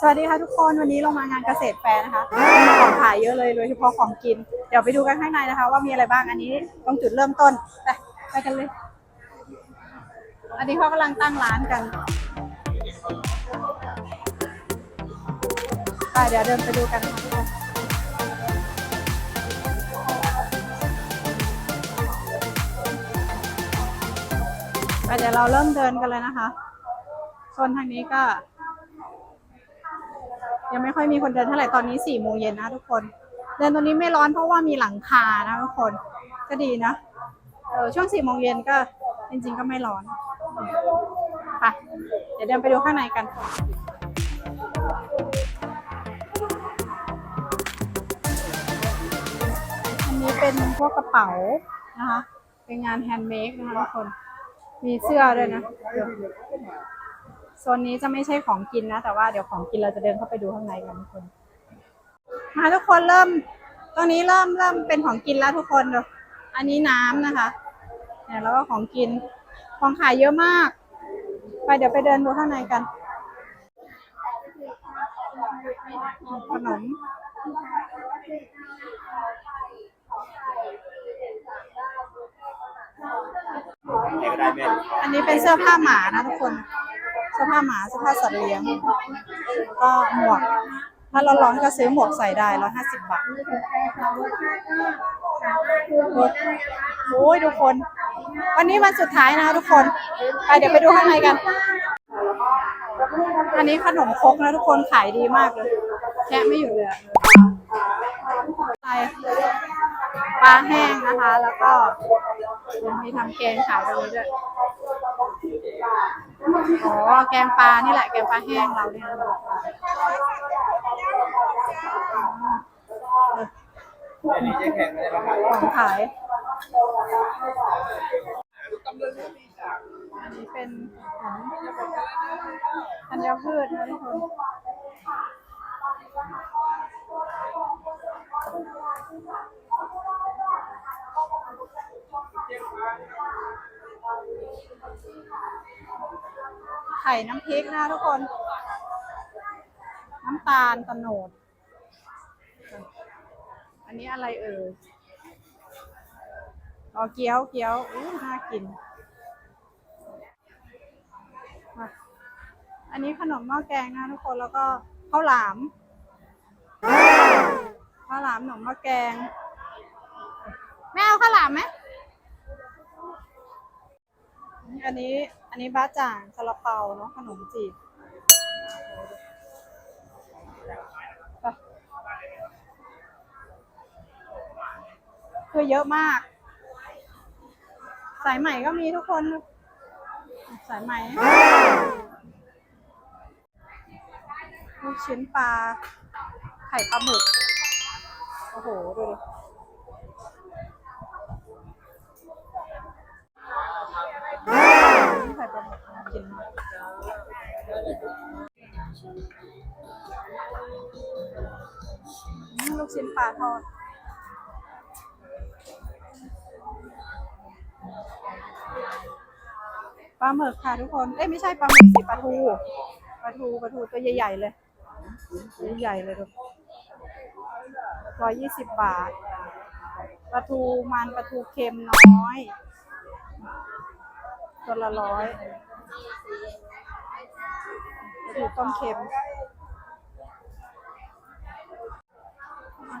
สวัสดีค่ะทุกคนวันนี้เรามางานเกษตรแฟร์นะคะมีของขายเยอะเลยโดยเฉพาะของกิน เดี๋ยวไปดูกันข้างในนะคะ ว่ามีอะไรบ้างอันนี้ตรงจุดเริ่มต้นไปไปกันเลย อันนี้เขากำลังตั้งร้านกันไปเดี๋ยวเดินไปดูกันค่ะทุกคนไปเดี๋ยวเราเริ่มเดินกันเลยนะคะโซนทางนี้ก็ ยังไม่ค่อยมีคนเดินเท่าไหร่ตอนนี้สี่โมงเย็นนะทุกคน เดินตรงนี้ไม่ร้อนเพราะว่ามีหลังคานะทุกคนก็ดีนะเออช่วงสี่โมงเย็นก็จริง ๆ ก็ไม่ร้อนค่ะเดี๋ยวเดินไปดูข้างในกันอันนี้เป็นพวกกระเป๋านะคะ เป็นงานแฮนด์เมดนะคะทุกคน มีเสื้อด้วยนะ โซนนี้จะไม่ใช่ของกินนะ แต่ว่าเดี๋ยวของกินเราจะเดินเข้าไปดูข้างในกันทุกคน มาทุกคนเริ่มตรงนี้เริ่มเริ่มเป็นของกินแล้วทุกคนเดี๋ยวอันนี้น้ำนะคะเนี่ยแล้วก็ของกินของขายเยอะมาก ไปเดี๋ยวไปเดินดูข้างในกัน ขนมอันนี้เป็นเสื้อผ้าหมานะทุกคน สื้อผ้าหมาเสื้อผ้าสัตว์เลี้ยง ก็หมวก ถ้าเราร้อนก็ซื้อหมวกใส่ได้ร้อยห้าสิบบาทโอ้ยทุกคน วันนี้วันสุดท้ายนะทุกคนไปเดี๋ยวไปดูข้างในกัน อันนี้ขนมครกนะทุกคนขายดีมากเลยแค่ไม่อยู่เลยปลาแห้งนะคะ แล้วก็มีทำแกงขายตรงนี้ด้วย อ๋อ แกงปลา นี่แหละ แกงปลาแห้งเราเนี่ยขอะไรบ้างขาย อันนี้เป็นของธัญพืชนะทุกคน ข่น้ำพริกนะทุกคน น้ำตาลตะโนด อันนี้อะไรเอ่ยอ๋อเกี๊ยวเกี๊ยวอู้น่ากิน อันนี้ขนมหม้อแกงนะทุกคนแล้วก็ข้าวหลามข้าวหลามขนมหม้อแกงแม่เอาข้าวหลามไหมอันนี้ นนี้บ้าจ่างซาลาเปาเนาะขนมจีบไปคือเยอะมาก สายใหม่ก็มีทุกคน สายใหม่ลูกชิ้นปลา ไข่ปลาหมึก โอ้โห ดูดิ กชิ้นปลาทอด ปลาหมึกค่ะทุกคน เอ้ยไม่ใช่ปลาหมึกสิปลาทู ปลาทูปลาทูตัวใหญ่ๆเลยใหญ่ๆเลยดูร้อยยี่สิบบาท ปลาทูมันปลาทูเค็มน้อย ตัวละร้อยปลาทูต้มเค็ม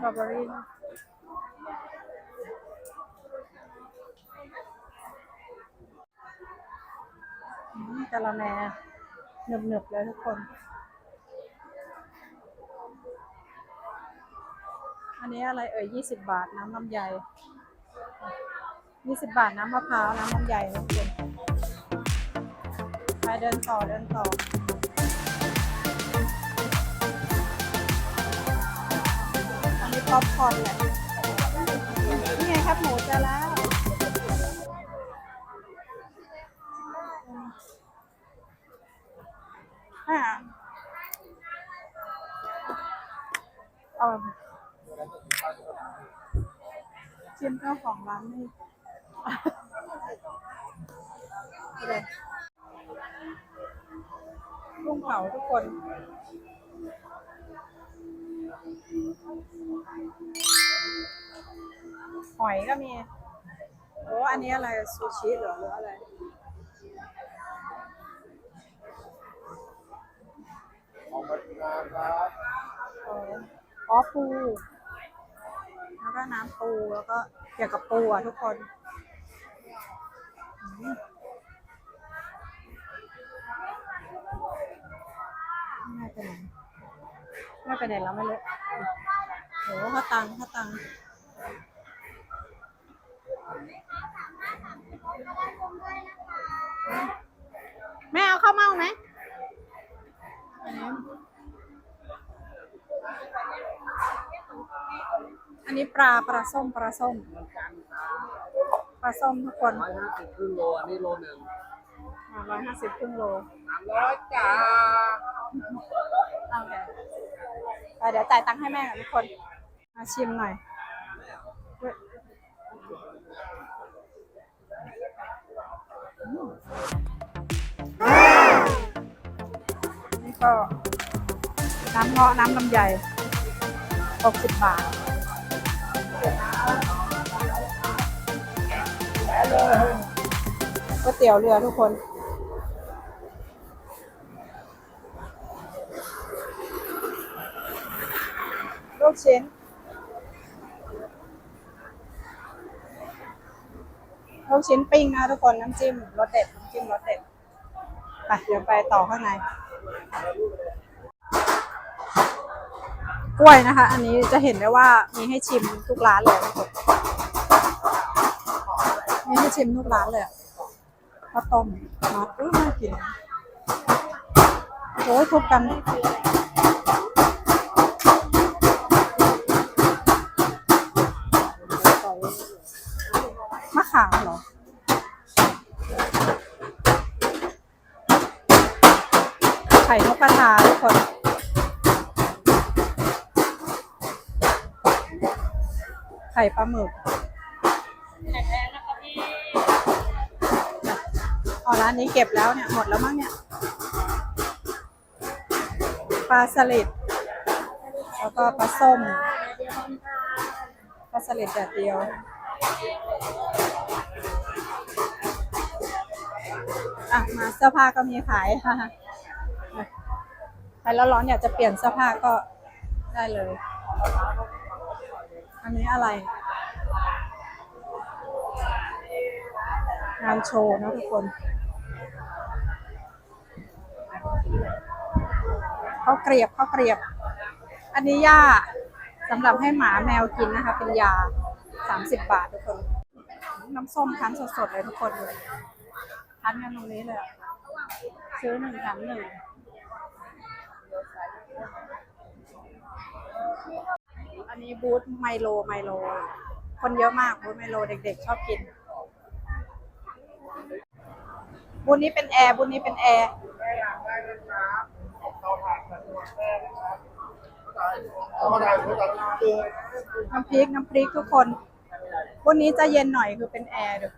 สตรอเบอรี่กะละแมหนึบๆเลยทุกคน อันนี้อะไรเอ่ยยี่สิบบาทน้ำลำไยยี่สิบบาทน้ำมะพร้าว น้ำลำไยทุกคนไปเดินต่อเดินต่อ ป๊อปคอร์นแหละนี่ไงครับหมูจอแล้ว อ่าเอาชิมเจ้าของร้านนี่เลยกุ้งเผาทุกคน หอยก็มีโอ้อันนี้อะไรซูชิเหรืออะไรของบัตรครับอ๋อปูแล้วก็น้ำปูแล้วก็เกี่ยวกับปูอะทุกคนน่าจะหน ไม่ไปไหนแล้วไม่รู้โหข้าวตังข้าวตังแม่เอาข้าวเม่าไหมอันนี้อันนี้ปลาปลาส้มปลาส้มปลาส้มทุกคนร้อยห้าสิบครึ่งโลอันนี้โลหนึ่งร้อยห้าสิบครึ่งโลสามร้อยจ้าโอเค ไปเดี๋ยวจ่ายตังค์ให้แม่ก่อนทุกคนมาชิมหน่อย นี่ก็น้ำเงาะน้ำลำไยหกสิบบาทก๋วยเตี๋ยวเรือทุกคน ลูกชิ้น ลูกชิ้นปิ้งนะทุกคนน้ำจิ้มรสเด็ดน้ำจิ้มรสเด็ดไปเดี๋ยวไปต่อข้างในกล้วยนะคะ อันนี้จะเห็นได้ว่ามีให้ชิมทุกร้านเลยทุกคนมีให้ชิมทุกร้านเลยอะข้าวต้มมัดอุ้ยน่ากินโอ้ยทุบกันามเหรอ ไข่นกกระทาทุกคนไข่ปลาหมึกอ๋อร้านนี้เก็บแล้วเนี่ย หมดแล้วมั้งเนี่ย ปลาสลิด แล้วก็ปลาส้ม ปลาสลิดแดดเดียว อะมาเสื้อผ้าก็มีขายค่ะใครแล้วร้อนอยากจะเปลี่ยนเสื้อผ้าก็ได้เลย อันนี้อะไร งานโชว์นะทุกคน เขาเกรียบเขาเกรียบ อันนี้ยาสำหรับให้หมาแมวกินนะคะ เป็นยาสามสิบบาททุกคน น้ำส้มคั้นสดๆเลยทุกคนเลย คั้นกันตรงนี้เลยซื้อหนึ่งแถมหนึ่งอันนี้บูธไมโลไมโลคนเยอะมากบูธไมโลเด็กๆ ชอบกิน บูธนี้เป็นแอร์บูธนี้เป็นแอร์น้ำพริกน้ำพริกทุกคนบูธนี้จะเย็นหน่อยคือเป็นแอร์ดู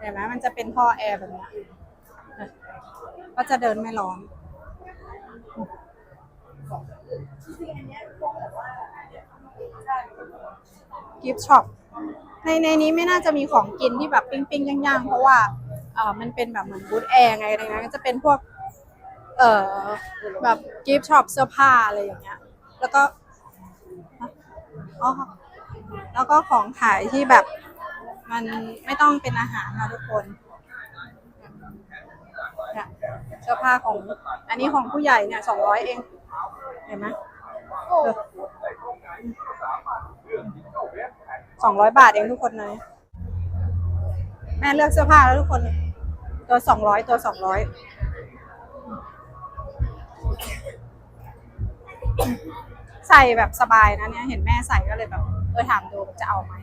เห็นไหมมันจะเป็นท่อแอร์แบบเนี้ยก็จะเดินไม่ร้อนกิฟช็อปในในนี้ไม่น่าจะมีของกินที่แบบปิ้งปิ้งย่างๆ เพราะว่าเออมันเป็นแบบเหมือนบูธแอร์ไงดังนั้นก็จะเป็นพวก เอ่อแบบกิฟช็อปเสื้อผ้าอะไรอย่างเงี้ย แล้วก็อ๋อแล้วก็ของขายที่แบบ มันไม่ต้องเป็นอาหารนะทุกคนเนี่ยเสื้อผ้าของ อันนี้ของผู้ใหญ่เนี่ยสองร้อยเอง เห็นไหมสองร้อยบาทเองทุกคนเลยแม่เลือกเสื้อผ้าแล้วทุกคน ตัวสองร้อยตัวสองร้อยใส่แบบสบายนะเนี่ย เห็นแม่ใส่ก็เลยแบบ เออถามดูจะเอาไหม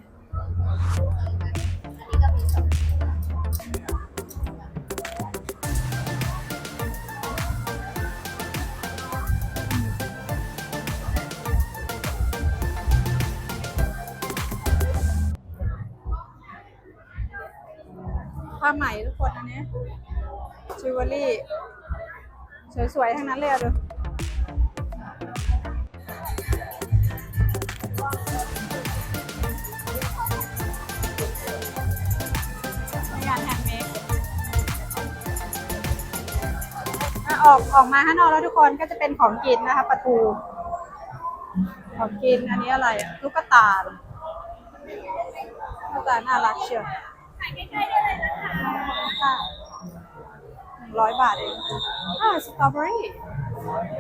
ผ้าไหมทุกคนอันนี้ชิวเวลรี่สวยๆ ทั้งนั้นเลยอะดูออกออกมาข้างนอกแล้วทุกคนก็จะเป็นของกินนะคะประตูของกินอันนี้อะไรลูกตาลลูกตาลน่ารักเชียว ค่ะหนึ่งร้อยบาทเองอ่าสตรอเบอรี่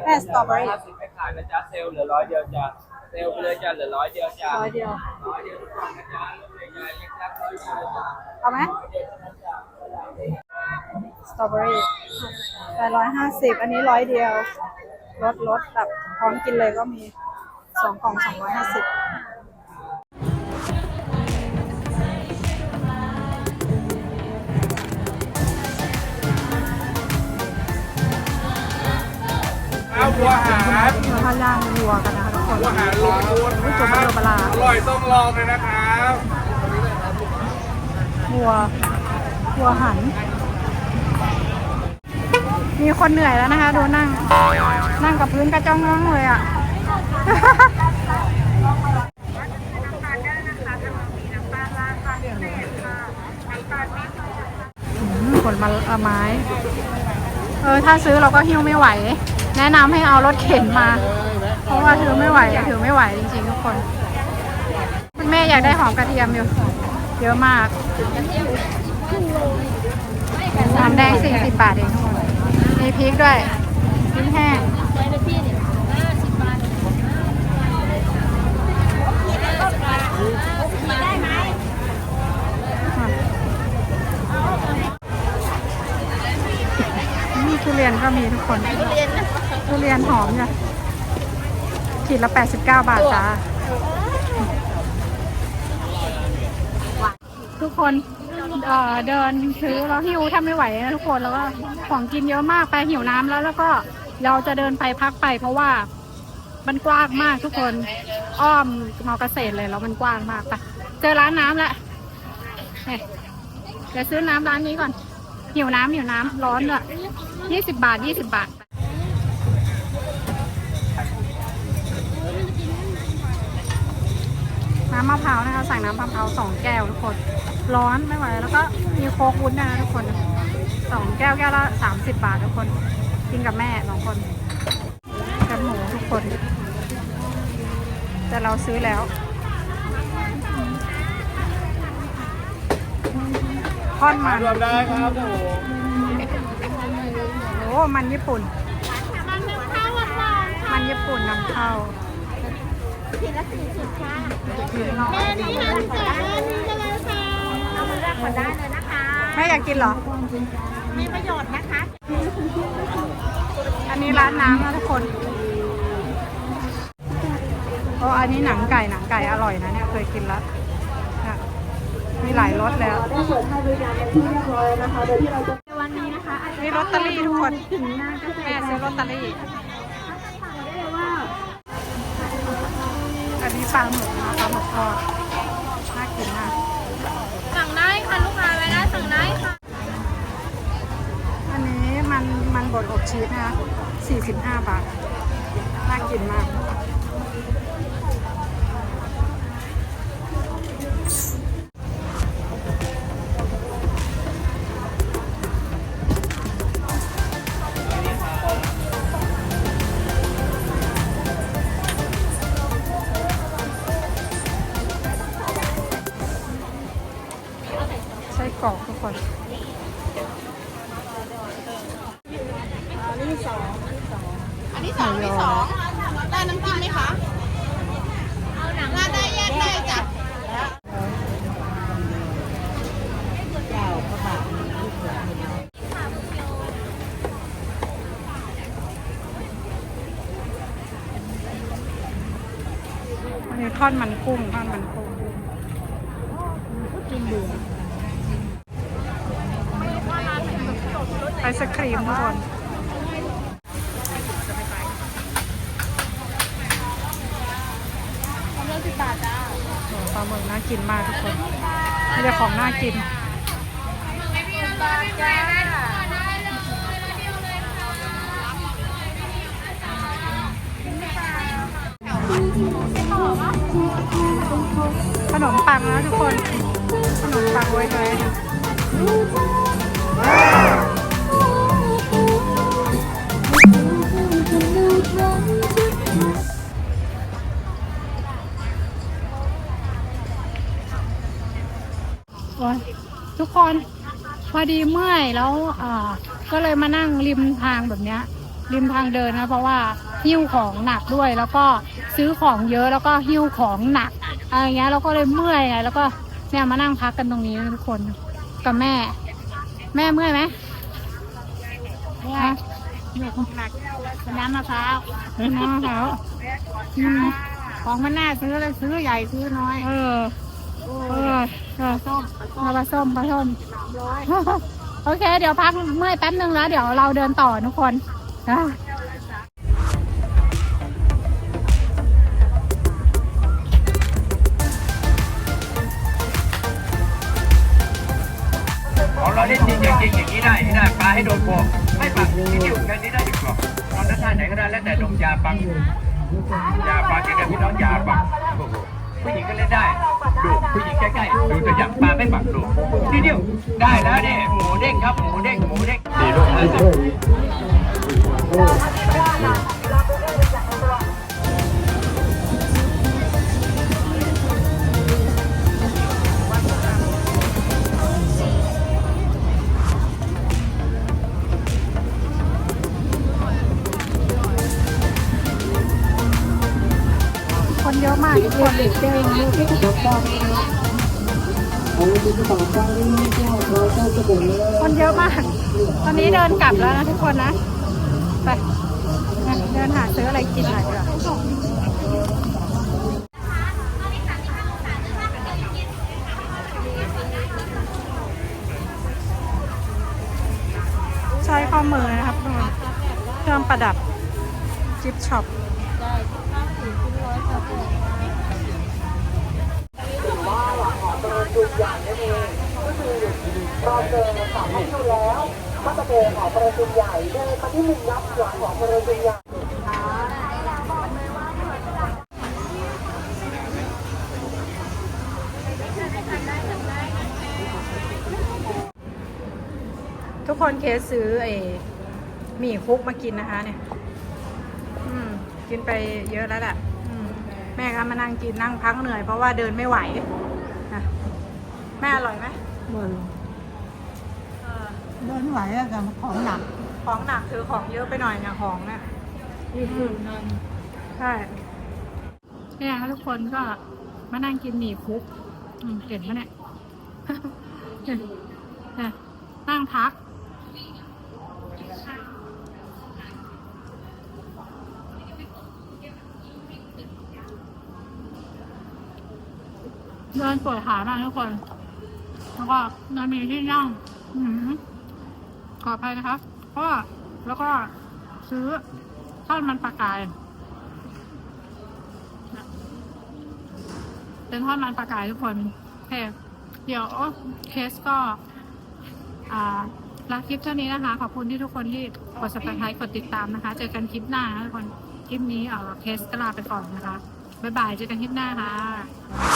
แม่สตรอเบอรี่ห้าสิบไม่ขายนะจ๊ะเซลล์เหลือร้อยเดียวจ้ะเซลล์ไปเลยจ้ะเหลือร้อยเดียวจ้ะร้อยเดียวร้อยเดียวทุกคนนะจ๊ะใหญ่ๆเล็กๆร้อยเดียวจ้ะเอาไหมสตรอเบอรี่แปดร้อยห้าสิบอันนี้ร้อยเดียวลดลดแบบพร้อมกินเลยก็มีสองกล่องสองร้อยห้าสิบ เอาหัวหารเราทาย่างวัวกันนะคะทุกคนหัวหารลงม้วนอุ้ยตัวเบลอเบลาอร่อยต้องลองเลยนะครับวัววัวหัน มีคนเหนื่อยแล้วนะคะดูนั่ง นั่งกับพื้นกระจ้องร้องเลยอะอืมผลไม้ เออ ถ้าซื้อเราก็หิ้วไม่ไหว แนะนำให้เอารถเข็นมา เพราะว่าถือไม่ไหวถือไม่ไหวจริงๆทุกคน คุณแม่อยากได้หอมกระเทียมอยู่ เยอะมากน้ำแดง40บบาทเองทุกคนมีพริกด้วยพริกแห้งนี่ทุเรียนก็มีทุกคนทุเรียน หอมเนี่ยขีดละ 89 บาทจ้า ทุกคนเอ่อเดินซื้อแล้วหิวถ้าไม่ไหวนะทุกคนแล้วก็ของกินเยอะมากไปหิวน้ำแล้วแล้วก็เราจะเดินไปพักไป เพราะว่ามันกว้างมากทุกคนอ้อมมอเกษตรเลยแล้วมันกว้างมากไปเจอร้านน้ำแล้วเฮ้ยเดี๋ยวซื้อน้ำร้านนี้ก่อนหิวน้ำหิวน้ำร้อนอะยี่สิบบาทยี่สิบบาทำมะพร้าวนะคะ สั่งน้ำมะพร้าวสองแก้วทุกคน ร้อนไม่ไหว แล้วก็มีโค้กวุ้นนะคะทุกคนสองแก้วแก้วละสามสิบบาททุกคน กินกับแม่สองคนกับหมูทุกคน แต่เราซื้อแล้วทอดมันรวมได้ครับโอ้มันญี่ปุ่น มันญี่ปุ่นนำเข้า ขีดละสี่สิบค่ะคือเนาะแม่นี่ค่ะจ๋านี่ก็เลยค่ะเอามาเลือกก่อนได้เลยนะคะ แม่อยากกินเหรอ มีประโยชน์นะคะ อันนี้ร้านน้ำนะทุกคนโอ้อันนี้หนังไก่หนังไก่อร่อยนะเนี่ยเคยกินแล้วเนี่ยมีหลายรสแล้ววันนี้นะคะนี่ลอตเตอรี่ทุกคนแม่ซื้อลอตเตอรี่อันนี้ ปลาหมึกนะปลาหมึกทอดน่ากินมากสั่งได้ค่ะลูกค้าไว้ได้สั่งได้ค่ะ อันนี้มันมันบดอบชีสนะคะ45 บาท น่ากินมาก ทอดมันกุ้งทอดมันกุ้งกินเบื่อไอศครีมทุกคนโอ้ปลาหมึกน่ากินมากทุกคนมีแต่ของน่ากิน ขนมปังนะทุกคน ขนมปังไว้ไว้ทุกคนพอดีเมื่อยแล้วก็เลยมานั่งริมทางแบบนี้ริมทางเดินนะเพราะว่า หิ้วของหนักด้วย แล้วก็ซื้อของเยอะแล้วก็หิ้วของหนักอะไรเงี้ยเราก็เลยเมื่อยไงแล้วก็เนี่ยมานั่งพักกันตรงนี้นะทุกคนกับแม่ แม่เมื่อยไหมฮะหนูของหนักน้ำมะพร้าวน้องเขาอืมของมันน่าซื้อเลยซื้อใหญ่ซื้อน้อย เออเออเออส้มปลาส้มปลาส้มโอเค เดี๋ยวพักเมื่อยแป๊บนึงแล้ว เดี๋ยวเราเดินต่อทุกคนอะ เราเล่นจริงอย่างนี้ได้นี่ได้ปลาให้โดนโบกไม่ปักที่อยู่แค่นี้ได้ดีกว่าตอนนั้นท่าไหนก็ได้แล้วแต่ดมยาปังยาปังอย่างเดียวพี่น้องยาปังผู้หญิงก็เล่นได้ดูผู้หญิงใกล้ๆดูตัวอย่างปลาไม่ปักดูทีเดียวได้แล้วเนี่ยหมูเด้งครับหมูเด้งหมูเด้งดีลูกนะคนเยอะมากทุ คนเยอะมาก ตอนนี้เดินกลับแล้วนะทุกคนนะ ไป เดินหาซื้ออะไรกินหน่อยดีกว่าใช้ข้อมือนะครับทุกคนเครื่องประดับ เราเจอสามที่แล้วก็จะเป็นของประชุมใหญ่เดินมที่มึงรับหลังของประชุมใหญ่ทุกคนเคสซื้อไอ้หมี่คุกมากินนะคะเนี่ย อืม กินไปเยอะแล้วแหละแม่ก็มานั่งกินนั่งพักเหนื่อยเพราะว่าเดินไม่ไหวนะแม่อร่อยไหมเหมือน เดินไหวอะกับของหนัก ของหนักคือของเยอะไปหน่อยเนี่ยของเนี่ยยืดยืดนั่นใช่เนี่ยทุกคนก็มานั่งกินหมี่คลุกอืมเห็นปะเนี่ยเห็นเนี่ยนั่งพัก เดินปวดขามากทุกคน แล้วก็เดินมีที่นั่ง อืม ขออภัยนะครับเพราะว่าแล้วก็ซื้อทอดมันปลากายเป็นทอดมันปลากายทุกคนโอเคเดี๋ยวเคสก็อ่ารักคลิปเท่านี้นะคะ ขอบคุณที่ทุกคนที่กด subscribe กดติดตามนะคะ เจอกันคลิปหน้านะทุกคน คลิปนี้เเคสก็ลาไปก่อนนะคะ บ๊ายบาย เจอกันคลิปหน้าค่ะ